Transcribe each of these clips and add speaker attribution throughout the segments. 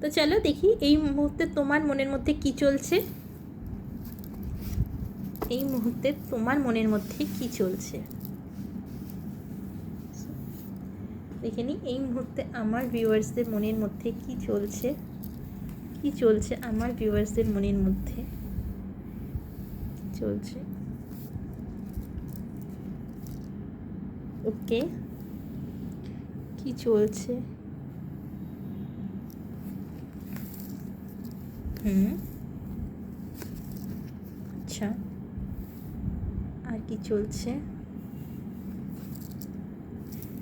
Speaker 1: তো চলো দেখি এই মুহূর্তে তোমার মনের মধ্যে কি চলছে। এই মুহূর্তে তোমার মনের মধ্যে কি চলছে। দেখে নিই এই মুহূর্তে আমার ভিউয়ার্সদের মনের মধ্যে কি চলছে। কি চলছে আমার ভিউয়ার্সদের মনের মধ্যে। চলছে। ওকে। কি চলছে? হুম। আচ্ছা। আর কি চলছে?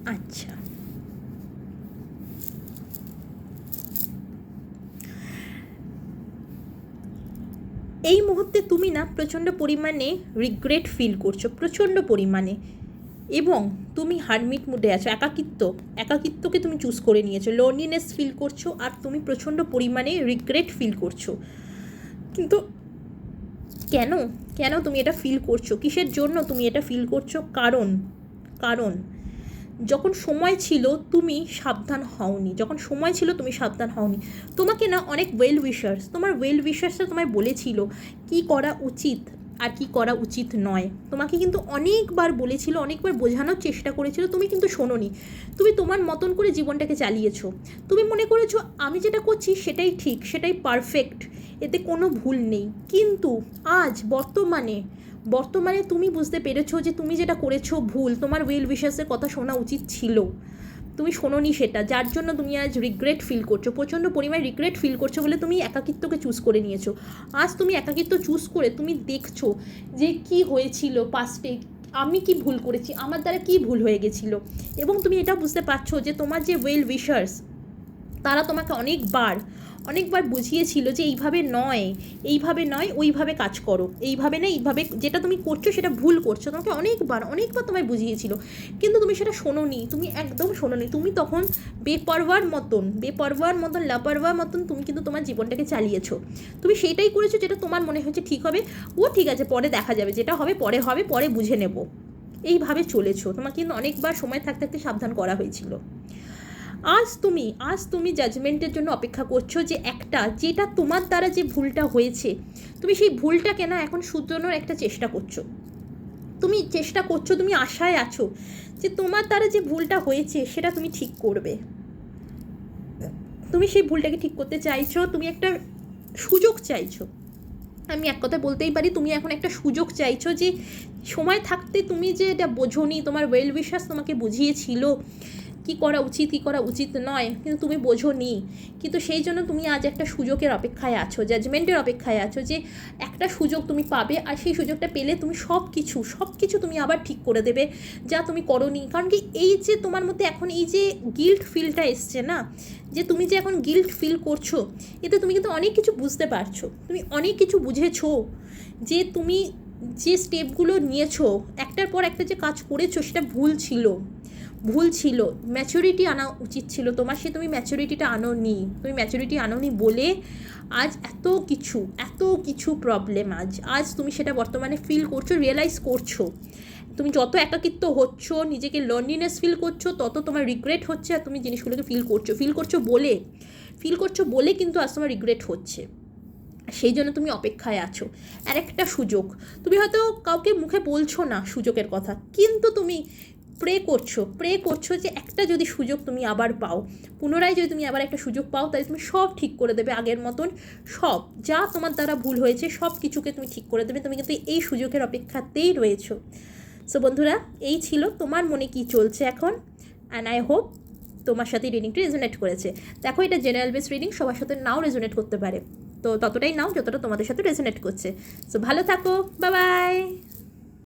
Speaker 1: আচ্ছা। এই মুহূর্তে তুমি না প্রচণ্ড পরিমাণে রিগ্রেট ফিল করছ, প্রচণ্ড পরিমাণে। এবং তুমি হারমিট মুডে আছো, একাকিত্ব, একাকিত্বকে তুমি চুজ করে নিয়েছো লোনলিনেস ফিল করছ আর তুমি প্রচণ্ড পরিমাণে রিগ্রেট ফিল করছ। কিন্তু কেন? কেন তুমি এটা ফিল করছ? কিসের জন্য তুমি এটা ফিল করছ? কারণ কারণ, যখন সময় ছিল তুমি সাবধান হওনি, যখন সময় ছিল তুমি সাবধান হওনি। তোমাকে না অনেক ওয়েল উইশার্স তোমার ওয়েল উইশার্সরা তোমায় বলেছিল, কি করা উচিত? আর কি করা উচিত নয়। তোমাকে কিন্তু অনেকবার বলেছিল, অনেকবার বোঝানোর চেষ্টা করেছিল, তুমি কিন্তু শোনোনি। তুমি তোমার মতন করে জীবনটাকে চালিয়েছো। তুমি মনে করেছ, আমি যেটা করছি সেটাই ঠিক, সেটাই পারফেক্ট এতে কোনো ভুল নেই। কিন্তু আজ বর্তমানে বর্তমানে তুমি বুঝতে পেরেছ যে তুমি যেটা করেছ ভুল, তোমার ওয়েল উইশার্সের কথা শোনা উচিত ছিল। তুমি শোনোনি সেটা, যার জন্য তুমি আজ রিগ্রেট ফিল করছ, প্রচণ্ড পরিমাণে রিগ্রেট ফিল করছ বলে তুমি একাকিত্বকে চুজ করে নিয়েছো। আজ তুমি একাকিত্ব চুজ করে তুমি দেখছ যে কি হয়েছিল পাস্টে আমি কি ভুল করেছি, আমার দ্বারা কি ভুল হয়ে গেছিল। এবং তুমি এটা বুঝতে পারছ যে তোমার যে ওয়েল উইশার্স তারা তোমাকে অনেকবার অনেকবার বুঝিয়েছিল যে এইভাবে নয় এইভাবে নয়, ওইভাবে কাজ করো, এইভাবে না, এইভাবে যেটা তুমি করছ সেটা ভুল করছ। তোমাকে অনেকবার অনেকবার তোমায় বুঝিয়েছিল। কিন্তু তুমি সেটা শোনোনি, তুমি একদম শোনোনি। তুমি তখন বেপরওয়ার মতন বেপরওয়ার মতন লাপারওয়ার মতন তুমি কিন্তু তোমার জীবনটাকে চালিয়েছো। তুমি সেইটাই করেছ যেটা তোমার মনে হয়েছে ঠিক হবে। ও ঠিক আছে, পরে দেখা যাবে। যেটা হবে, পরে হবে, পরে বুঝে নেব। এইভাবে চলেছো। তোমাকে কিন্তু অনেকবার সময় থাকতে থাকতে সাবধান করা হয়েছিল। আজ তুমি আজ তুমি জাজমেন্টের জন্য অপেক্ষা করছ যে একটা, যেটা তোমার দ্বারা যে ভুলটা হয়েছে, তুমি সেই ভুলটাকে না এখন শুধরানোর একটা চেষ্টা করছ। তুমি চেষ্টা করছ, তুমি আশায় আছো যে তোমার দ্বারা যে ভুলটা হয়েছে, সেটা তুমি ঠিক করবে। তুমি সেই ভুলটাকে ঠিক করতে চাইছো, তুমি একটা সুযোগ চাইছো। আমি এক কথা বলতেই পারি, তুমি এখন একটা সুযোগ চাইছো যে সময় থাকতে তুমি যে এটা বোঝোনি, তোমার ওয়েল বিশ্বাস তোমাকে বুঝিয়েছিল কি করা উচিত, কী করা উচিত নয়, কিন্তু তুমি বোঝো নি কিন্তু সেই জন্য তুমি আজ একটা সুযোগের অপেক্ষায় আছো জাজমেন্টের অপেক্ষায় আছো যে একটা সুযোগ তুমি পাবে আর সেই সুযোগটা পেলে তুমি সব কিছু সব কিছু তুমি আবার ঠিক করে দেবে যা তুমি করনি। কারণ কি এই যে তোমার মধ্যে এখন এই যে গিল্ট ফিলটা এসছে না, যে তুমি যে এখন গিল্ট ফিল করছ, এতে তুমি কিন্তু অনেক কিছু বুঝতে পারছ। তুমি অনেক কিছু বুঝেছ যে তুমি যে স্টেপগুলো নিয়েছো, একটার পর একটা যে কাজ করেছ সেটা ভুল ছিল। ভুল ছিল। ম্যাচুরিটি আনা উচিত ছিল। তোমার সে তুমি ম্যাচুরিটিটা আনো নি তুমি ম্যাচুরিটি আনো নি বলে আজ এত কিছু এত কিছু প্রবলেম আজ। আজ তুমি সেটা বর্তমানে ফিল করছ রিয়েলাইজ করছ। তুমি যত একাকিত্ব হচ্ছ, নিজেকে লনলিনেস ফিল করছ, তত তোমার রিগ্রেট হচ্ছে আর তুমি জিনিসগুলোকে ফিল করছ। ফিল করছ বলে ফিল করছ বলে কিন্তু আজ তোমার রিগ্রেট হচ্ছে। সেই জন্য তুমি অপেক্ষায় আছো। আর একটা সুযোগ। তুমি হয়তো কাউকে মুখে বলছো না সুযোগের কথা, কিন্তু তুমি প্রে করছ প্রে করছ যে একটা যদি সুযোগ তুমি আবার পাও, পুনরায় যদি তুমি আবার একটা সুযোগ পাও, তাহলে তুমি সব ঠিক করে দেবে আগের মতন, সব, যা তোমার দ্বারা ভুল হয়েছে, সব কিছুকে তুমি ঠিক করে দেবে, তুমি কিন্তু এই সুযোগের অপেক্ষাতেই রয়েছো। সো বন্ধুরা, এই ছিল তোমার মনে কি চলছে এখন অ্যান্ড আই হোপ তোমার সাথে রিডিংটি রেজোনেট করেছে। দেখো, এটা জেনারেল বেস রিডিং সবার সাথে নাও রেজোনেট করতে পারে। তো ততটাই নাও, যতটা তোমাদের সাথে রেজোনেট করছে। সো ভালো থাকো বাই বাই